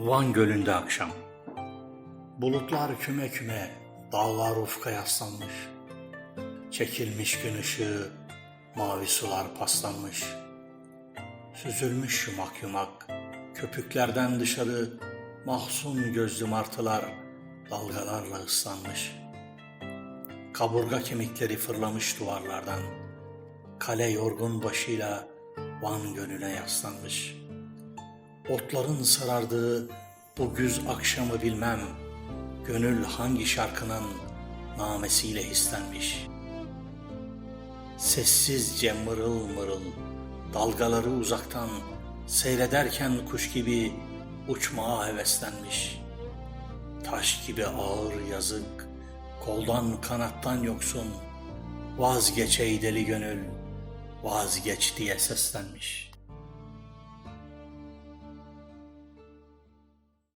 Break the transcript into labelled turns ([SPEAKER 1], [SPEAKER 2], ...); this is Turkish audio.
[SPEAKER 1] Van Gölü'nde akşam. Bulutlar küme küme, dağlar ufka yaslanmış. Çekilmiş gün ışığı, mavi sular paslanmış. Süzülmüş yumak yumak, köpüklerden dışarı mahzun gözlü martılar dalgalarla ıslanmış. Kaburga kemikleri fırlamış duvarlardan. Kale yorgun başıyla Van Gölü'ne yaslanmış. Otların sarardığı bu güz akşamı bilmem. Gönül hangi şarkının namesiyle hislenmiş. Sessizce mırıl mırıl dalgaları uzaktan seyrederken kuş gibi uçmaya heveslenmiş. Taş gibi ağır yazık, koldan kanattan yoksun, vazgeç ey deli gönül, vazgeç diye seslenmiş.''